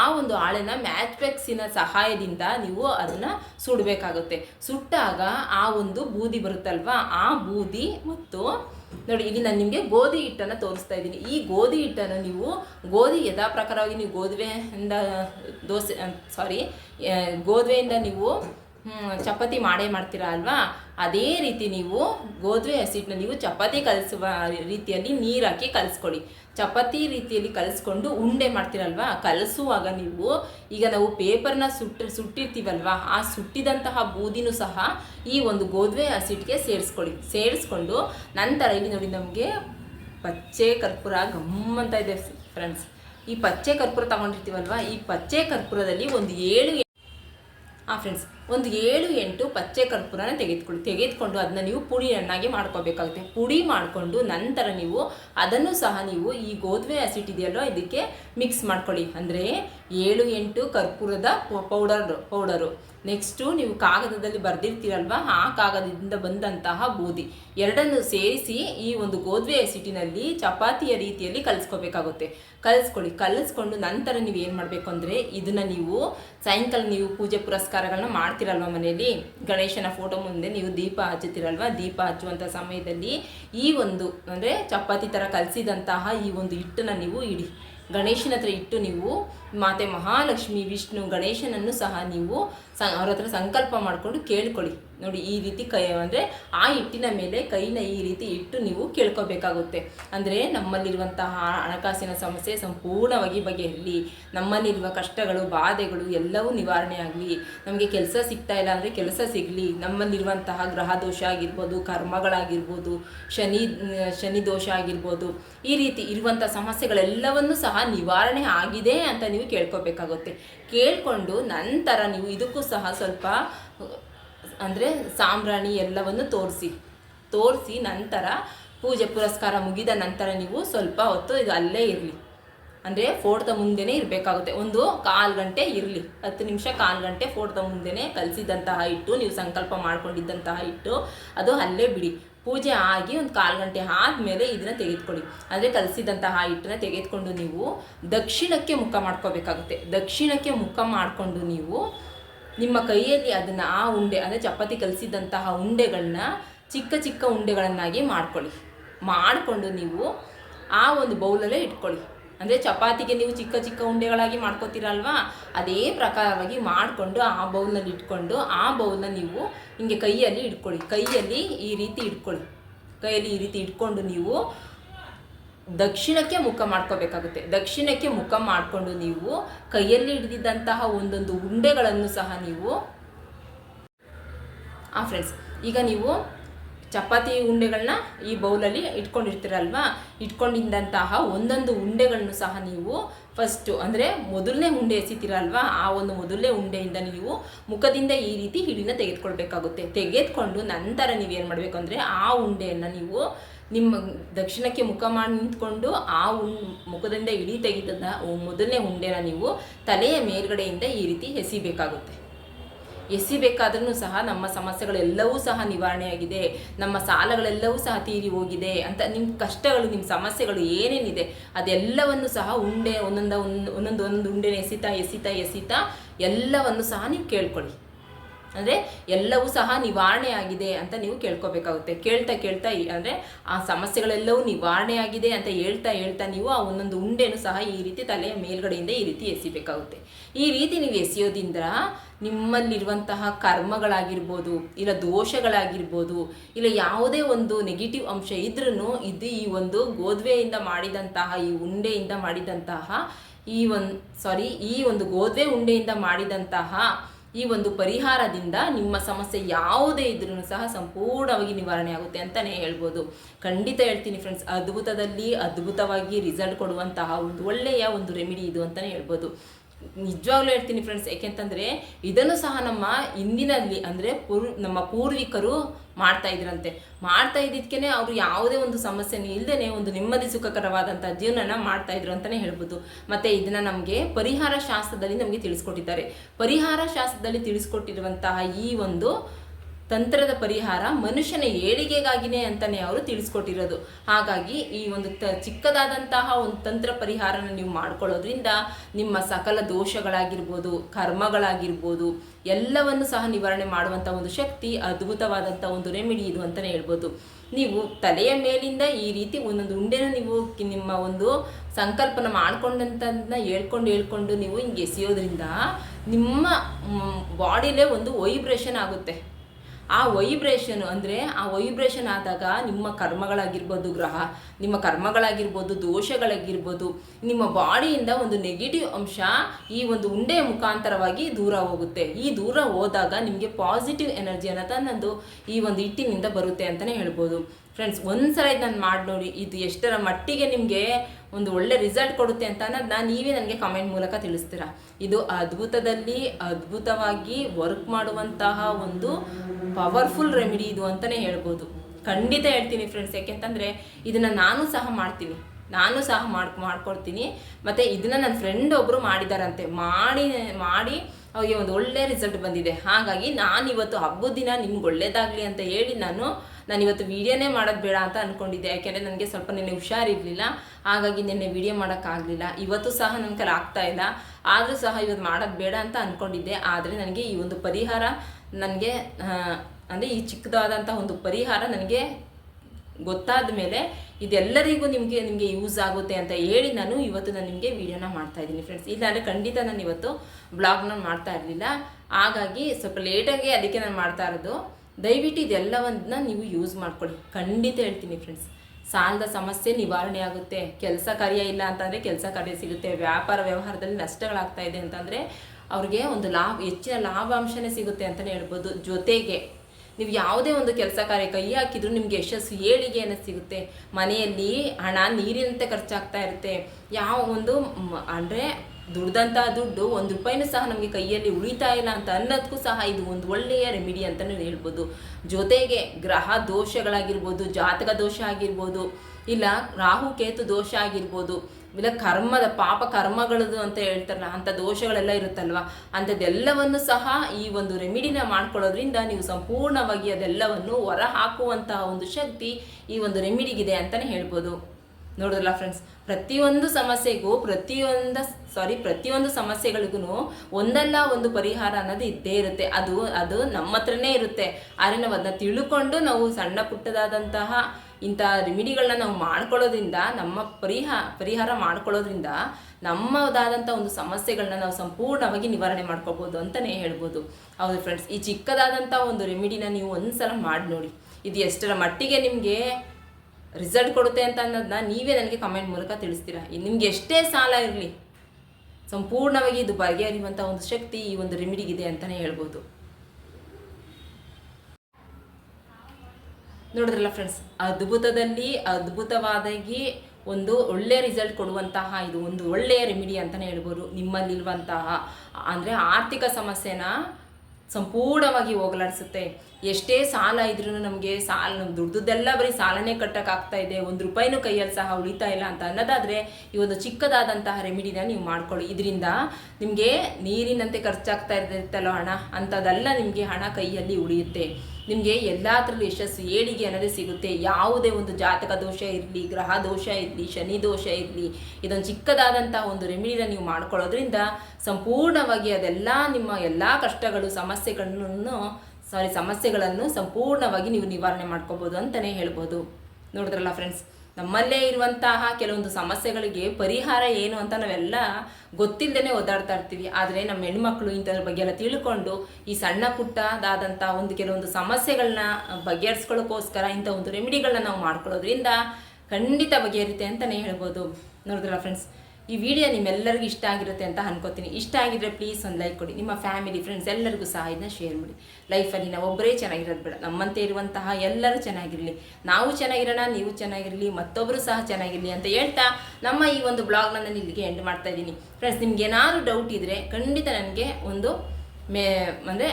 Speaker 1: ಆ ಒಂದು ಹಾಳೆನ ಮ್ಯಾಚ್ ಪ್ಯಾಕ್ಸಿನ ಸಹಾಯದಿಂದ ನೀವು ಅದನ್ನು ಸುಡಬೇಕಾಗುತ್ತೆ. ಸುಟ್ಟಾಗ ಆ ಒಂದು ಬೂದಿ ಬರುತ್ತಲ್ವಾ, ಆ ಬೂದಿ ಮತ್ತು ನೋಡಿ ಇಲ್ಲಿ ನಾನು ನಿಮಗೆ ಗೋಧಿ ಹಿಟ್ಟನ್ನು ತೋರಿಸ್ತಾ ಇದ್ದೀನಿ. ಈ ಗೋಧಿ ಹಿಟ್ಟನ್ನು ನೀವು, ಗೋಧಿ ಯಥಾ ಪ್ರಕಾರವಾಗಿ ನೀವು ಗೋಧುವೆಯಿಂದ ದೋಸೆ ಸಾರಿ ಗೋಧುವೆಯಿಂದ ನೀವು ಚಪಾತಿ ಮಾಡೇ ಮಾಡ್ತೀರಾ ಅಲ್ವಾ? ಅದೇ ರೀತಿ ನೀವು ಗೋಧಿ ಹಸಿಟ್ಟನ್ನ ನೀವು ಚಪಾತಿ ಕಲಿಸುವ ರೀತಿಯಲ್ಲಿ ನೀರು ಹಾಕಿ ಕಲಿಸ್ಕೊಳ್ಳಿ. ಚಪಾತಿ ರೀತಿಯಲ್ಲಿ ಕಲಿಸ್ಕೊಂಡು ಉಂಡೆ ಮಾಡ್ತೀರಲ್ವಾ? ಕಲಿಸುವಾಗ ನೀವು ಈಗ ನಾವು ಪೇಪರ್ನ ಸುಟ್ಟ, ಸುಟ್ಟಿರ್ತೀವಲ್ವಾ? ಆ ಸುಟ್ಟಿದಂತಹ ಬೂದಿನೂ ಸಹ ಈ ಒಂದು ಗೋಧಿ ಹಸಿಟ್ಟಿಗೆ ಸೇರಿಸ್ಕೊಳ್ಳಿ. ಸೇರಿಸ್ಕೊಂಡು ನಂತರ ಇಲ್ಲಿ ನೋಡಿ ನಮಗೆ ಪಚ್ಚೆ ಕರ್ಪೂರ ಗಮ್ಮಂತ ಇದೆ ಫ್ರೆಂಡ್ಸ್ ಈ ಪಚ್ಚೆ ಕರ್ಪೂರ ತಗೊಂಡಿರ್ತೀವಲ್ವಾ? ಈ ಪಚ್ಚೆ ಕರ್ಪೂರದಲ್ಲಿ ಒಂದು ಏಳು ಹಾಂ ಫ್ರೆಂಡ್ಸ್ ಒಂದು ಏಳು ಎಂಟು ಪಚ್ಚೆ ಕರ್ಪೂರನ ತೆಗೆದುಕೊಳ್ಳಿ ತೆಗೆದುಕೊಂಡು ಅದನ್ನ ನೀವು ಪುಡಿಯನ್ನಾಗಿ ಮಾಡ್ಕೋಬೇಕಾಗುತ್ತೆ. ಪುಡಿ ಮಾಡಿಕೊಂಡು ನಂತರ ನೀವು ಅದನ್ನು ಸಹ ನೀವು ಈ ಗೋಧುವೆ ಹಸಿಟ್ ಇದೆಯಲ್ಲೋ ಇದಕ್ಕೆ ಮಿಕ್ಸ್ ಮಾಡ್ಕೊಳ್ಳಿ. ಅಂದರೆ ಏಳು ಎಂಟು ಕರ್ಪೂರದ ಪೌಡರ್, ಪೌಡರು. ನೆಕ್ಸ್ಟು ನೀವು ಕಾಗದದಲ್ಲಿ ಬರೆದಿರ್ತೀರಲ್ವ? ಆ ಕಾಗದದಿಂದ ಬಂದಂತಹ ಬೂದಿ. ಎರಡನ್ನು ಸೇರಿಸಿ ಈ ಒಂದು ಗೋದ್ವೆ ಹಸಿಟ್ಟಿನಲ್ಲಿ ಚಪಾತಿಯ ರೀತಿಯಲ್ಲಿ ಕಲಿಸ್ಕೋಬೇಕಾಗುತ್ತೆ. ಕಲಿಸ್ಕೊಳ್ಳಿ. ಕಲಿಸ್ಕೊಂಡು ನಂತರ ನೀವು ಏನು ಮಾಡಬೇಕು ಅಂದರೆ ಇದನ್ನು ನೀವು ಸಾಯಂಕಾಲ ನೀವು ಪೂಜೆ ಪುರಸ್ಕಾರಗಳನ್ನ ಮಾಡ್ತಿರಲ್ವ ಮನೆಯಲ್ಲಿ? ಗಣೇಶನ ಫೋಟೋ ಮುಂದೆ ನೀವು ದೀಪ ಹಚ್ಚುತ್ತೀರಲ್ವ? ದೀಪ ಹಚ್ಚುವಂಥ ಸಮಯದಲ್ಲಿ ಈ ಒಂದು ಅಂದರೆ ಚಪಾತಿ ಥರ ಕಲಿಸಿದಂತಹ ಈ ಒಂದು ಹಿಟ್ಟನ್ನು ನೀವು ಇಡಿ. ಗಣೇಶನ ಹತ್ರ ಇಟ್ಟು ನೀವು ಮಾತೆ ಮಹಾಲಕ್ಷ್ಮಿ ವಿಷ್ಣು ಗಣೇಶನನ್ನು ಸಹ ನೀವು ಸ ಅವ್ರ ಹತ್ರ ಸಂಕಲ್ಪ ಮಾಡಿಕೊಂಡು ಕೇಳ್ಕೊಳ್ಳಿ. ನೋಡಿ, ಈ ರೀತಿ ಕೈ ಅಂದರೆ ಆ ಹಿಟ್ಟಿನ ಮೇಲೆ ಕೈನ ಈ ರೀತಿ ಇಟ್ಟು ನೀವು ಕೇಳ್ಕೋಬೇಕಾಗುತ್ತೆ. ಅಂದರೆ ನಮ್ಮಲ್ಲಿರುವಂತಹ ಹಣಕಾಸಿನ ಸಮಸ್ಯೆ ಸಂಪೂರ್ಣವಾಗಿ ಬಗೆಹರಲಿ. ನಮ್ಮಲ್ಲಿರುವ ಕಷ್ಟಗಳು, ಬಾಧೆಗಳು ಎಲ್ಲವೂ ನಿವಾರಣೆ ಆಗಲಿ. ನಮಗೆ ಕೆಲಸ ಸಿಗ್ತಾ ಇಲ್ಲ ಅಂದರೆ ಕೆಲಸ ಸಿಗಲಿ. ನಮ್ಮಲ್ಲಿರುವಂತಹ ಗ್ರಹ ದೋಷ ಆಗಿರ್ಬೋದು, ಕರ್ಮಗಳಾಗಿರ್ಬೋದು, ಶನಿ ಶನಿ ದೋಷ ಆಗಿರ್ಬೋದು, ಈ ರೀತಿ ಇರುವಂಥ ಸಮಸ್ಯೆಗಳೆಲ್ಲವನ್ನೂ ಸಹ ನಿವಾರಣೆ ಆಗಿದೆ ಅಂತ ನೀವು ಕೇಳ್ಕೋಬೇಕಾಗುತ್ತೆ. ಕೇಳಿಕೊಂಡು ನಂತರ ನೀವು ಇದಕ್ಕೂ ಸಹ ಸ್ವಲ್ಪ ಅಂದರೆ ಸಾಂಬ್ರಾಣಿ ಎಲ್ಲವನ್ನು ತೋರಿಸಿ. ತೋರಿಸಿ ನಂತರ ಪೂಜೆ ಪುರಸ್ಕಾರ ಮುಗಿದ ನಂತರ ನೀವು ಸ್ವಲ್ಪ ಹೊತ್ತು ಇದು ಅಲ್ಲೇ ಇರಲಿ. ಅಂದರೆ ಫೋಟೋದ ಮುಂದೆನೇ ಇರಬೇಕಾಗುತ್ತೆ. ಒಂದು ಕಾಲು ಗಂಟೆ ಇರಲಿ. ಹತ್ತು ನಿಮಿಷ ಕಾಲು ಗಂಟೆ ಫೋಟೋದ ಮುಂದೆನೇ ಕಲಿಸಿದಂತಹ ಹಿಟ್ಟು, ನೀವು ಸಂಕಲ್ಪ ಮಾಡ್ಕೊಂಡಿದ್ದಂತಹ ಹಿಟ್ಟು, ಅದು ಅಲ್ಲೇ ಬಿಡಿ. ಪೂಜೆ ಆಗಿ ಒಂದು ಕಾಲು ಗಂಟೆ ಆದಮೇಲೆ ಇದನ್ನು ತೆಗೆದುಕೊಳ್ಳಿ. ಅಂದರೆ ಕಲಿಸಿದಂತಹ ಹಿಟ್ಟನ್ನ ತೆಗೆದುಕೊಂಡು ನೀವು ದಕ್ಷಿಣಕ್ಕೆ ಮುಖ ಮಾಡ್ಕೋಬೇಕಾಗುತ್ತೆ. ದಕ್ಷಿಣಕ್ಕೆ ಮುಖ ಮಾಡಿಕೊಂಡು ನೀವು ನಿಮ್ಮ ಕೈಯಲ್ಲಿ ಅದನ್ನು ಆ ಉಂಡೆ, ಅಂದರೆ ಚಪಾತಿ ಕಲಿಸಿದಂತಹ ಉಂಡೆಗಳನ್ನ ಚಿಕ್ಕ ಚಿಕ್ಕ ಉಂಡೆಗಳನ್ನಾಗಿ ಮಾಡ್ಕೊಳ್ಳಿ. ಮಾಡಿಕೊಂಡು ನೀವು ಆ ಒಂದು ಬೌಲಲ್ಲೇ ಇಟ್ಕೊಳ್ಳಿ. ಅಂದರೆ ಚಪಾತಿಗೆ ನೀವು ಚಿಕ್ಕ ಚಿಕ್ಕ ಉಂಡೆಗಳಾಗಿ ಮಾಡ್ಕೋತೀರಲ್ವಾ? ಅದೇ ಪ್ರಕಾರವಾಗಿ ಮಾಡಿಕೊಂಡು ಆ ಬೌಲ್ನಲ್ಲಿ ಇಟ್ಕೊಂಡು ಆ ಬೌಲ್ನ ನೀವು ಹಿಂಗೆ ಕೈಯಲ್ಲಿ ಇಟ್ಕೊಳ್ಳಿ. ಕೈಯಲ್ಲಿ ಈ ರೀತಿ ಇಟ್ಕೊಳ್ಳಿ. ಕೈಯಲ್ಲಿ ಈ ರೀತಿ ಇಟ್ಕೊಂಡು ನೀವು ದಕ್ಷಿಣಕ್ಕೆ ಮುಖ ಮಾಡ್ಕೋಬೇಕಾಗುತ್ತೆ. ದಕ್ಷಿಣಕ್ಕೆ ಮುಖ ಮಾಡಿಕೊಂಡು ನೀವು ಕೈಯಲ್ಲಿ ಹಿಡಿದಿದ್ದಂತಹ ಒಂದೊಂದು ಉಂಡೆಗಳನ್ನು ಸಹ ನೀವು ಆ ಫ್ರೆಂಡ್ಸ್ ಈಗ ನೀವು ಚಪಾತಿ ಉಂಡೆಗಳನ್ನ ಈ ಬೌಲಲ್ಲಿ ಇಟ್ಕೊಂಡಿರ್ತೀರಲ್ವಾ? ಇಟ್ಕೊಂಡಿದ್ದಂತಹ ಒಂದೊಂದು ಉಂಡೆಗಳನ್ನು ಸಹ ನೀವು ಫಸ್ಟು ಅಂದರೆ ಮೊದಲನೇ ಉಂಡೆ ಎಸಿತೀರಲ್ವಾ? ಆ ಒಂದು ಮೊದಲನೇ ಉಂಡೆಯಿಂದ ನೀವು ಮುಖದಿಂದ ಈ ರೀತಿ ಹಿಡಿನ ತೆಗೆದುಕೊಳ್ಬೇಕಾಗುತ್ತೆ. ತೆಗೆದುಕೊಂಡು ನಂತರ ನೀವೇನು ಮಾಡಬೇಕು ಅಂದರೆ ಆ ಉಂಡೆಯನ್ನು ನೀವು ನಿಮ್ಮ ದಕ್ಷಿಣಕ್ಕೆ ಮುಖ ಮಾಡಿ ನಿಂತ್ಕೊಂಡು ಆ ಉಣ್ ಮುಖದಿಂದ ಇಡೀ ತೆಗೆದ ಮೊದಲನೇ ಉಂಡೆನ ನೀವು ತಲೆಯ ಮೇಲ್ಗಡೆಯಿಂದ ಈ ರೀತಿ ಎಸಿಬೇಕಾಗುತ್ತೆ. ಎಸಿಬೇಕಾದ್ರೂ ಸಹ ನಮ್ಮ ಸಮಸ್ಯೆಗಳೆಲ್ಲವೂ ಸಹ ನಿವಾರಣೆಯಾಗಿದೆ. ನಮ್ಮ ಸಾಲಗಳೆಲ್ಲವೂ ಸಹ ತೀರಿ ಹೋಗಿದೆ ಅಂತ ನಿಮ್ಮ ಕಷ್ಟಗಳು, ನಿಮ್ಮ ಸಮಸ್ಯೆಗಳು ಏನೇನಿದೆ ಅದೆಲ್ಲವನ್ನು ಸಹ ಉಂಡೆ ಒಂದೊಂದು ಒಂದೊಂದು ಒಂದೊಂದು ಉಂಡೆನ ಎಸಿತಾ ಎಸಿತಾ ಎಸಿತಾ ಎಲ್ಲವನ್ನು ಸಹ ನೀವು ಕೇಳ್ಕೊಳ್ಳಿ. ಅಂದರೆ ಎಲ್ಲವೂ ಸಹ ನಿವಾರಣೆ ಆಗಿದೆ ಅಂತ ನೀವು ಕೇಳ್ಕೊಬೇಕಾಗುತ್ತೆ. ಕೇಳ್ತಾ ಕೇಳ್ತಾ ಅಂದರೆ ಆ ಸಮಸ್ಯೆಗಳೆಲ್ಲವೂ ನಿವಾರಣೆ ಆಗಿದೆ ಅಂತ ಹೇಳ್ತಾ ಹೇಳ್ತಾ ನೀವು ಆ ಒಂದೊಂದು ಉಂಡೆನೂ ಸಹ ಈ ರೀತಿ ತಲೆಯ ಮೇಲ್ಗಡೆಯಿಂದ ಈ ರೀತಿ ಎಸಿಬೇಕಾಗುತ್ತೆ. ಈ ರೀತಿ ನೀವು ಎಸೆಯೋದ್ರಿಂದ ನಿಮ್ಮಲ್ಲಿರುವಂತಹ ಕರ್ಮಗಳಾಗಿರ್ಬೋದು, ಇಲ್ಲ ದೋಷಗಳಾಗಿರ್ಬೋದು, ಇಲ್ಲ ಯಾವುದೇ ಒಂದು ನೆಗೆಟಿವ್ ಅಂಶ ಇದ್ರೂ ಇದು ಈ ಒಂದು ಗೋದ್ವೆಯಿಂದ ಮಾಡಿದಂತಹ, ಈ ಉಂಡೆಯಿಂದ ಮಾಡಿದಂತಹ, ಈ ಒಂದು ಸಾರಿ ಈ ಒಂದು ಗೋದ್ವೆ ಉಂಡೆಯಿಂದ ಮಾಡಿದಂತಹ ಈ ಒಂದು ಪರಿಹಾರದಿಂದ ನಿಮ್ಮ ಸಮಸ್ಯೆ ಯಾವುದೇ ಇದ್ರೂ ಸಹ ಸಂಪೂರ್ಣವಾಗಿ ನಿವಾರಣೆ ಆಗುತ್ತೆ ಅಂತಲೇ ಹೇಳ್ಬೋದು. ಖಂಡಿತ ಹೇಳ್ತೀನಿ ಫ್ರೆಂಡ್ಸ್ ಅದ್ಭುತದಲ್ಲಿ ಅದ್ಭುತವಾಗಿ ರಿಸಲ್ಟ್ ಕೊಡುವಂತಹ ಒಂದು ಒಳ್ಳೆಯ ಒಂದು ರೆಮಿಡಿ ಇದು ಅಂತಲೇ ಹೇಳ್ಬೋದು. ನಿಜವಾಗ್ಲೂ ಹೇಳ್ತೀನಿ ಫ್ರೆಂಡ್ಸ್ ಯಾಕೆಂತಂದರೆ ಇದನ್ನು ಸಹ ನಮ್ಮ ಹಿಂದಿನಲ್ಲಿ ಅಂದರೆ ಪೂರ್, ನಮ್ಮ ಪೂರ್ವಿಕರು ಮಾಡ್ತಾ ಇದ್ರಂತೆ. ಮಾಡ್ತಾ ಇದ್ದಿದ್ಕೆ ಅವರು ಯಾವುದೇ ಒಂದು ಸಮಸ್ಯೆನೂ ಇಲ್ಲದೇ ಒಂದು ನೆಮ್ಮದಿ ಸುಖಕರವಾದಂಥ ಜೀವನನ ಮಾಡ್ತಾ ಇದ್ರು ಅಂತಲೇ ಹೇಳ್ಬೋದು. ಮತ್ತು ಇದನ್ನು ನಮಗೆ ಪರಿಹಾರ ಶಾಸ್ತ್ರದಲ್ಲಿ ನಮಗೆ ತಿಳಿಸ್ಕೊಟ್ಟಿದ್ದಾರೆ. ಪರಿಹಾರ ಶಾಸ್ತ್ರದಲ್ಲಿ ತಿಳಿಸ್ಕೊಟ್ಟಿರುವಂತಹ ಈ ಒಂದು ತಂತ್ರದ ಪರಿಹಾರ ಮನುಷ್ಯನ ಏಳಿಗೆಗಾಗಿನೇ ಅಂತಲೇ ಅವರು ತಿಳಿಸ್ಕೊಟ್ಟಿರೋದು. ಹಾಗಾಗಿ ಈ ಒಂದು ತ ಚಿಕ್ಕದಾದಂತಹ ಒಂದು ತಂತ್ರ ಪರಿಹಾರನ ನೀವು ಮಾಡ್ಕೊಳ್ಳೋದ್ರಿಂದ ನಿಮ್ಮ ಸಕಲ ದೋಷಗಳಾಗಿರ್ಬೋದು, ಕರ್ಮಗಳಾಗಿರ್ಬೋದು, ಎಲ್ಲವನ್ನು ಸಹ ನಿವಾರಣೆ ಮಾಡುವಂಥ ಒಂದು ಶಕ್ತಿ, ಅದ್ಭುತವಾದಂಥ ಒಂದು ರೆಮಿಡಿ ಇದು ಅಂತಲೇ ಹೇಳ್ಬೋದು. ನೀವು ತಲೆಯ ಮೇಲಿಂದ ಈ ರೀತಿ ಒಂದೊಂದು ಉಂಡೆನ ನೀವು ನಿಮ್ಮ ಒಂದು ಸಂಕಲ್ಪನ ಮಾಡ್ಕೊಂಡಂತದನ್ನ ಹೇಳ್ಕೊಂಡು ಹೇಳ್ಕೊಂಡು ನೀವು ಹಿಂಗೆ ಎಸೆಯೋದ್ರಿಂದ ನಿಮ್ಮ ಬಾಡಿಲೇ ಒಂದು ವೈಬ್ರೇಷನ್ ಆಗುತ್ತೆ. ಆ ವೈಬ್ರೇಷನ್ ಅಂದರೆ ಆ ವೈಬ್ರೇಷನ್ ಆದಾಗ ನಿಮ್ಮ ಕರ್ಮಗಳಾಗಿರ್ಬೋದು, ಗ್ರಹ, ನಿಮ್ಮ ಕರ್ಮಗಳಾಗಿರ್ಬೋದು, ದೋಷಗಳಾಗಿರ್ಬೋದು, ನಿಮ್ಮ ಬಾಡಿಯಿಂದ ಒಂದು ನೆಗೆಟಿವ್ ಅಂಶ ಈ ಒಂದು ಉಂಡೆಯ ಮುಖಾಂತರವಾಗಿ ದೂರ ಹೋಗುತ್ತೆ. ಈ ದೂರ ಹೋದಾಗ ನಿಮಗೆ ಪಾಸಿಟಿವ್ ಎನರ್ಜಿ ಅನ್ನೋದು ಈ ಒಂದು ಹಿಟ್ಟಿನಿಂದ ಬರುತ್ತೆ ಅಂತಲೇ ಹೇಳ್ಬೋದು. ಫ್ರೆಂಡ್ಸ್ ಒಂದ್ಸಲ ಇದನ್ನ ಮಾಡಿ ನೋಡಿ, ಇದು ಎಷ್ಟರ ಮಟ್ಟಿಗೆ ನಿಮಗೆ ಒಂದು ಒಳ್ಳೆ ರಿಸಲ್ಟ್ ಕೊಡುತ್ತೆ ಅಂತ ಅನ್ನೋದನ್ನ ನೀವೇ ನನಗೆ ಕಮೆಂಟ್ ಮೂಲಕ ತಿಳಿಸ್ತೀರಾ? ಇದು ಅದ್ಭುತದಲ್ಲಿ ಅದ್ಭುತವಾಗಿ ವರ್ಕ್ ಮಾಡುವಂತಹ ಒಂದು ಪವರ್ಫುಲ್ ರೆಮಿಡಿ ಇದು ಅಂತಲೇ ಹೇಳ್ಬೋದು. ಖಂಡಿತ ಹೇಳ್ತೀನಿ ಫ್ರೆಂಡ್ಸ್ ಯಾಕೆಂತಂದರೆ ಇದನ್ನು ನಾನು ಸಹ ಮಾಡ್ತೀನಿ. ನಾನು ಸಹ ಮಾಡ್ ಮಾಡ್ಕೊಡ್ತೀನಿ. ಮತ್ತು ಇದನ್ನು ನನ್ನ ಫ್ರೆಂಡ್ ಒಬ್ಬರು ಮಾಡಿದಾರಂತೆ. ಮಾಡಿ ಮಾಡಿ ಅವ್ರಿಗೆ ಒಂದು ಒಳ್ಳೆ ರಿಸಲ್ಟ್ ಬಂದಿದೆ. ಹಾಗಾಗಿ ನಾನು ಇವತ್ತು ಹಬ್ಬದ ದಿನ ನಿಮ್ಗೆ ಒಳ್ಳೇದಾಗಲಿ ಅಂತ ಹೇಳಿ ನಾನು ನಾನು ಇವತ್ತು ವೀಡಿಯೋನೇ ಮಾಡೋದು ಬೇಡ ಅಂತ ಅಂದ್ಕೊಂಡಿದ್ದೆ ಯಾಕೆಂದರೆ ನನಗೆ ಸ್ವಲ್ಪ ನಿನ್ನೆ ಹುಷಾರಿರಲಿಲ್ಲ. ಹಾಗಾಗಿ ನಿನ್ನೆ ವೀಡಿಯೋ ಮಾಡೋಕ್ಕಾಗಲಿಲ್ಲ. ಇವತ್ತು ಸಹ ನನ್ನ ಕೈಲಿ ಆಗ್ತಾ ಇಲ್ಲ. ಆದರೂ ಸಹ ಇವತ್ತು ಮಾಡೋದು ಬೇಡ ಅಂತ ಅಂದ್ಕೊಂಡಿದ್ದೆ ಆದರೆ ನನಗೆ ಈ ಒಂದು ಪರಿಹಾರ ನನಗೆ ಅಂದರೆ ಈ ಚಿಕ್ಕದಾದಂಥ ಒಂದು ಪರಿಹಾರ ನನಗೆ ಗೊತ್ತಾದ ಮೇಲೆ ಇದೆಲ್ಲರಿಗೂ ನಿಮಗೆ ನಿಮಗೆ ಯೂಸ್ ಆಗುತ್ತೆ ಅಂತ ಹೇಳಿ ನಾನು ಇವತ್ತು ನಾನು ನಿಮಗೆ ವೀಡಿಯೋನ ಮಾಡ್ತಾ ಇದ್ದೀನಿ ಫ್ರೆಂಡ್ಸ್ ಇಲ್ಲಾಂದರೆ ಖಂಡಿತ ನಾನು ಇವತ್ತು ಬ್ಲಾಗ್ನ ಮಾಡ್ತಾ ಇರಲಿಲ್ಲ. ಹಾಗಾಗಿ ಸ್ವಲ್ಪ ಲೇಟಾಗಿ ಅದಕ್ಕೆ ನಾನು ಮಾಡ್ತಾ ಇರೋದು. ದಯವಿಟ್ಟು ಇದೆಲ್ಲವನ್ನ ನೀವು ಯೂಸ್ ಮಾಡ್ಕೊಳ್ಳಿ. ಖಂಡಿತ ಹೇಳ್ತೀನಿ ಫ್ರೆಂಡ್ಸ್ ಸಾಲದ ಸಮಸ್ಯೆ ನಿವಾರಣೆ ಆಗುತ್ತೆ. ಕೆಲಸ ಕಾರ್ಯ ಇಲ್ಲ ಅಂತಂದರೆ ಕೆಲಸ ಕಾರ್ಯ ಸಿಗುತ್ತೆ. ವ್ಯಾಪಾರ ವ್ಯವಹಾರದಲ್ಲಿ ನಷ್ಟಗಳಾಗ್ತಾ ಇದೆ ಅಂತಂದರೆ ಅವ್ರಿಗೆ ಒಂದು ಲಾಭ, ಹೆಚ್ಚಿನ ಲಾಭಾಂಶನೇ ಸಿಗುತ್ತೆ ಅಂತಲೇ ಹೇಳ್ಬೋದು. ಜೊತೆಗೆ ನೀವು ಯಾವುದೇ ಒಂದು ಕೆಲಸ ಕಾರ್ಯ ಕೈ ಹಾಕಿದ್ರು ನಿಮಗೆ ಯಶಸ್ಸು ಏಳಿಗೆ ಅನ್ನೋದು ಸಿಗುತ್ತೆ. ಮನೆಯಲ್ಲಿ ಹಣ ನೀರಿನಂತೆ ಖರ್ಚಾಗ್ತಾ ಇರುತ್ತೆ. ಯಾವ ಒಂದು ಅಂದರೆ ದುಡ್ದಂಥ ದುಡ್ಡು ಒಂದು ರೂಪಾಯಿನೂ ಸಹ ನಮಗೆ ಕೈಯಲ್ಲಿ ಉಳಿತಾ ಇಲ್ಲ ಅಂತ ಅನ್ನೋದಕ್ಕೂ ಸಹ ಇದು ಒಂದು ಒಳ್ಳೆಯ ರೆಮಿಡಿ ಅಂತಲೂ ಹೇಳ್ಬೋದು. ಜೊತೆಗೆ ಗ್ರಹ ದೋಷಗಳಾಗಿರ್ಬೋದು, ಜಾತಕ ದೋಷ ಆಗಿರ್ಬೋದು, ಇಲ್ಲ ರಾಹು ಕೇತು ದೋಷ ಆಗಿರ್ಬೋದು, ಇಲ್ಲ ಕರ್ಮದ ಪಾಪ ಕರ್ಮಗಳದು ಅಂತ ಹೇಳ್ತಾರಲ್ಲ ಅಂಥ ದೋಷಗಳೆಲ್ಲ ಇರುತ್ತಲ್ವ? ಅಂಥದ್ದೆಲ್ಲವನ್ನು ಸಹ ಈ ಒಂದು ರೆಮಿಡಿನ ಮಾಡ್ಕೊಳ್ಳೋದ್ರಿಂದ ನೀವು ಸಂಪೂರ್ಣವಾಗಿ ಅದೆಲ್ಲವನ್ನು ಹೊರ ಹಾಕುವಂತಹ ಒಂದು ಶಕ್ತಿ ಈ ಒಂದು ರೆಮಿಡಿಗಿದೆ ಅಂತಲೇ ಹೇಳ್ಬೋದು. ನೋಡಿದ್ರಲ್ಲ ಫ್ರೆಂಡ್ಸ್ ಪ್ರತಿಯೊಂದು ಸಮಸ್ಯೆಗೂ ಪ್ರತಿಯೊಂದ ಸಾರಿ ಪ್ರತಿಯೊಂದು ಸಮಸ್ಯೆಗಳಿಗೂ ಒಂದಲ್ಲ ಒಂದು ಪರಿಹಾರ ಅನ್ನೋದು ಇದ್ದೇ ಇರುತ್ತೆ. ಅದು ಅದು ನಮ್ಮ ಹತ್ರನೇ ಇರುತ್ತೆ. ಆದರೆ ನಾವು ಅದನ್ನ ತಿಳ್ಕೊಂಡು ನಾವು ಸಣ್ಣ ಪುಟ್ಟದಾದಂತಹ ಇಂಥ ರೆಮಿಡಿಗಳನ್ನ ನಾವು ಮಾಡ್ಕೊಳ್ಳೋದ್ರಿಂದ, ನಮ್ಮ ಪರಿಹಾರ ಪರಿಹಾರ ಮಾಡ್ಕೊಳ್ಳೋದ್ರಿಂದ ನಮ್ಮದಾದಂಥ ಒಂದು ಸಮಸ್ಯೆಗಳನ್ನ ನಾವು ಸಂಪೂರ್ಣವಾಗಿ ನಿವಾರಣೆ ಮಾಡ್ಕೋಬೋದು ಅಂತಲೇ ಹೇಳ್ಬೋದು. ಹೌದು ಫ್ರೆಂಡ್ಸ್ ಈ ಚಿಕ್ಕದಾದಂಥ ಒಂದು ರೆಮಿಡಿನ ನೀವು ಒಂದು ಸಲ ಮಾಡಿ ನೋಡಿ ಇದು ಎಷ್ಟರ ಮಟ್ಟಿಗೆ ನಿಮಗೆ ರಿಸಲ್ಟ್ ಕೊಡುತ್ತೆ ಅಂತ ಅನ್ನೋದನ್ನ ನೀವೇ ನನಗೆ ಕಮೆಂಟ್ ಮೂಲಕ ತಿಳಿಸ್ತೀರಾ? ನಿಮ್ಗೆ ಎಷ್ಟೇ ಸಾಲ ಇರಲಿ, ಸಂಪೂರ್ಣವಾಗಿ ಇದು ಬಗೆಹರಿಯುವಂಥ ಒಂದು ಶಕ್ತಿ ಈ ಒಂದು ರೆಮಿಡಿಗಿದೆ ಅಂತಲೇ ಹೇಳ್ಬೋದು. ನೋಡಿದ್ರಲ್ಲ ಫ್ರೆಂಡ್ಸ್ ಅದ್ಭುತದಲ್ಲಿ ಅದ್ಭುತವಾದಾಗಿ ಒಂದು ಒಳ್ಳೆಯ ರಿಸಲ್ಟ್ ಕೊಡುವಂತಹ ಇದು ಒಂದು ಒಳ್ಳೆಯ ರೆಮಿಡಿ ಅಂತಲೇ ಹೇಳ್ಬೋದು. ನಿಮ್ಮಲ್ಲಿರುವಂತಹ, ಅಂದರೆ ಆರ್ಥಿಕ ಸಮಸ್ಯೆನ ಸಂಪೂರ್ಣವಾಗಿ ಹೋಗಲಾಡಿಸುತ್ತೆ. ಎಷ್ಟೇ ಸಾಲ ಇದ್ರೂ ನಮಗೆ ಸಾಲ ನಮ್ಮ ದುಡ್ದುದೆಲ್ಲ ಬರೀ ಸಾಲನೇ ಕಟ್ಟೋಕ್ಕಾಗ್ತಾ ಇದೆ. ಒಂದು ರೂಪಾಯಿನೂ ಕೈಯಲ್ಲಿ ಸಹ ಉಳಿತಾ ಇಲ್ಲ ಅಂತ ಅನ್ನೋದಾದರೆ ಈ ಒಂದು ಚಿಕ್ಕದಾದಂತಹ ರೆಮಿಡಿನ ನೀವು ಮಾಡ್ಕೊಳ್ಳಿ. ಇದರಿಂದ ನಿಮಗೆ ನೀರಿನಂತೆ ಖರ್ಚಾಗ್ತಾ ಇರ್ತೈತಲ್ಲ ಹಣ? ಅಂಥದ್ದೆಲ್ಲ ನಿಮಗೆ ಹಣ ಕೈಯಲ್ಲಿ ಉಳಿಯುತ್ತೆ. ನಿಮಗೆ ಎಲ್ಲದರಲ್ಲೂ ಯಶಸ್ಸು, ಏಳಿಗೆ ಅನ್ನೋದೇ ಸಿಗುತ್ತೆ. ಯಾವುದೇ ಒಂದು ಜಾತಕ ದೋಷ ಇರಲಿ, ಗ್ರಹ ದೋಷ ಇರಲಿ, ಶನಿ ದೋಷ ಇರಲಿ, ಇದೊಂದು ಚಿಕ್ಕದಾದಂಥ ಒಂದು ರೆಮಿಡಿನ ನೀವು ಮಾಡ್ಕೊಳ್ಳೋದ್ರಿಂದ ಸಂಪೂರ್ಣವಾಗಿ ಅದೆಲ್ಲ ನಿಮ್ಮ ಎಲ್ಲ ಕಷ್ಟಗಳು, ಸಮಸ್ಯೆಗಳನ್ನು ಸಾರಿ ಸಮಸ್ಯೆಗಳನ್ನು ಸಂಪೂರ್ಣವಾಗಿ ನೀವು ನಿವಾರಣೆ ಮಾಡ್ಕೋಬೋದು ಅಂತಲೇ ಹೇಳ್ಬೋದು. ನೋಡಿದ್ರಲ್ಲ ಫ್ರೆಂಡ್ಸ್ ನಮ್ಮಲ್ಲೇ ಇರುವಂತಹ ಕೆಲವೊಂದು ಸಮಸ್ಯೆಗಳಿಗೆ ಪರಿಹಾರ ಏನು ಅಂತ ನಾವೆಲ್ಲ ಗೊತ್ತಿಲ್ಲದೇ ಓದಾಡ್ತಾ ಇರ್ತೀವಿ. ಆದರೆ ನಮ್ಮ ಹೆಣ್ಮಕ್ಳು ಇಂಥದ್ರ ಬಗ್ಗೆ ಎಲ್ಲ ತಿಳ್ಕೊಂಡು ಈ ಸಣ್ಣ ಪುಟ್ಟದಾದಂಥ ಒಂದು ಕೆಲವೊಂದು ಸಮಸ್ಯೆಗಳನ್ನ ಬಗೆಹರಿಸ್ಕೊಳ್ಳೋಕ್ಕೋಸ್ಕರ ಇಂಥ ಒಂದು ರೆಮಿಡಿಗಳನ್ನ ನಾವು ಮಾಡ್ಕೊಳ್ಳೋದ್ರಿಂದ ಖಂಡಿತ ಬಗೆಹರಿತೆ ಅಂತಲೇ ಹೇಳ್ಬೋದು. ನೋಡಿದ್ರಲ್ಲ ಫ್ರೆಂಡ್ಸ್ ಈ ವಿಡಿಯೋ ನಿಮ್ಮೆಲ್ಲರಿಗೂ ಇಷ್ಟ ಆಗಿರುತ್ತೆ ಅಂತ ಅನ್ಕೋತೀನಿ. ಇಷ್ಟ ಆಗಿದ್ರೆ ಪ್ಲೀಸ್ ಒಂದು ಲೈಕ್ ಕೊಡಿ. ನಿಮ್ಮ ಫ್ಯಾಮಿಲಿ ಫ್ರೆಂಡ್ಸ್ ಎಲ್ಲರಿಗೂ ಸಹ ಇದನ್ನ ಶೇರ್ ಮಾಡಿ. ಲೈಫಲ್ಲಿ ನಾವು ಒಬ್ಬರೇ ಚೆನ್ನಾಗಿರೋದು ಬೇಡ. ನಮ್ಮಂತೆ ಇರುವಂತಹ ಎಲ್ಲರೂ ಚೆನ್ನಾಗಿರಲಿ. ನಾವು ಚೆನ್ನಾಗಿರೋಣ, ನೀವು ಚೆನ್ನಾಗಿರಲಿ ಮತ್ತೊಬ್ಬರು ಸಹ ಚೆನ್ನಾಗಿರಲಿ ಅಂತ ಹೇಳ್ತಾ ನಮ್ಮ ಈ ಒಂದು ಬ್ಲಾಗ್ನ ನಾನು ಇಲ್ಲಿಗೆ ಎಂಡ್ ಮಾಡ್ತಾ ಇದ್ದೀನಿ. ಫ್ರೆಂಡ್ಸ್ ನಿಮ್ಗೆ ಏನಾದರೂ ಡೌಟ್ ಇದ್ದರೆ ಖಂಡಿತ ನನಗೆ ಒಂದು ಮೇ ಅಂದರೆ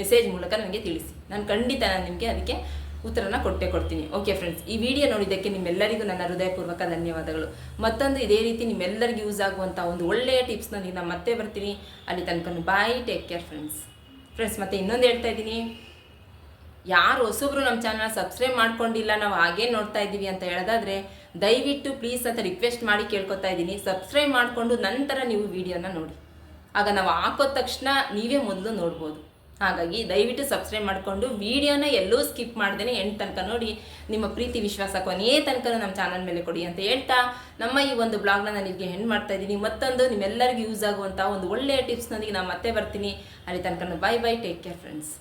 Speaker 1: ಮೆಸೇಜ್ ಮೂಲಕ ನನಗೆ ತಿಳಿಸಿ. ನಾನು ಖಂಡಿತ ನಾನು ನಿಮಗೆ ಅದಕ್ಕೆ ಉತ್ತರನ ಕೊಟ್ಟೆ ಕೊಡ್ತೀನಿ. ಓಕೆ ಫ್ರೆಂಡ್ಸ್ ಈ ವಿಡಿಯೋ ನೋಡಿದ್ದಕ್ಕೆ ನಿಮ್ಮೆಲ್ಲರಿಗೂ ನನ್ನ ಹೃದಯಪೂರ್ವಕ ಧನ್ಯವಾದಗಳು. ಮತ್ತೊಂದು ಇದೇ ರೀತಿ ನಿಮ್ಮೆಲ್ಲರಿಗೂ ಯೂಸ್ ಆಗುವಂಥ ಒಂದು ಒಳ್ಳೆಯ ಟಿಪ್ಸ್ನ ನಾನು ಮತ್ತೆ ಬರ್ತೀನಿ. ಅಲ್ಲಿ ತನಕ bye take care friends friends ಮತ್ತೆ ಇನ್ನೊಂದು ಹೇಳ್ತಾ ಇದ್ದೀನಿ. ಯಾರು ಹೊಸಬ್ರು ನಮ್ಮ ಚಾನಲ್ ಸಬ್ಸ್ಕ್ರೈಬ್ ಮಾಡ್ಕೊಂಡಿಲ್ಲ, ನಾವು ಹಾಗೇ ನೋಡ್ತಾ ಇದ್ದೀವಿ ಅಂತ ಹೇಳೋದಾದರೆ, ದಯವಿಟ್ಟು ಪ್ಲೀಸ್ ಅಂತ ರಿಕ್ವೆಸ್ಟ್ ಮಾಡಿ ಕೇಳ್ಕೊತಾ ಇದ್ದೀನಿ. ಸಬ್ಸ್ಕ್ರೈಬ್ ಮಾಡಿಕೊಂಡು ನಂತರ ನೀವು ವಿಡಿಯೋನ ನೋಡಿ. ಆಗ ನಾವು ಹಾಕೋದ ತಕ್ಷಣ ನೀವೇ ಮೊದಲು ನೋಡ್ಬೋದು. ಹಾಗಾಗಿ ದಯವಿಟ್ಟು ಸಬ್ಸ್ಕ್ರೈಬ್ ಮಾಡಿಕೊಂಡು ವಿಡಿಯೋನ ಎಲ್ಲೂ ಸ್ಕಿಪ್ ಮಾಡ್ದೇನೆ ಎಂಡ್ ತನಕ ನೋಡಿ ನಿಮ್ಮ ಪ್ರೀತಿ, ವಿಶ್ವಾಸ ಕೊನೆಯೇ ತನಕ ನಮ್ಮ ಚಾನಲ್ ಮೇಲೆ ಕೊಡಿ ಅಂತ ಹೇಳ್ತಾ ನಮ್ಮ ಈ ಒಂದು ಬ್ಲಾಗ್ನ ನಾನು ನಿಮಗೆ ಹೆಣ್ಣು ಮಾಡ್ತಾ ಇದ್ದೀನಿ. ಮತ್ತೊಂದು ನಿಮ್ಮೆಲ್ಲರಿಗೂ ಯೂಸ್ ಆಗುವಂಥ ಒಂದು ಒಳ್ಳೆಯ ಟಿಪ್ಸ್ನೊಂದಿಗೆ ನಾನು ಮತ್ತೆ ಬರ್ತೀನಿ. ಅಲ್ಲಿ ತನಕ bye bye take care friends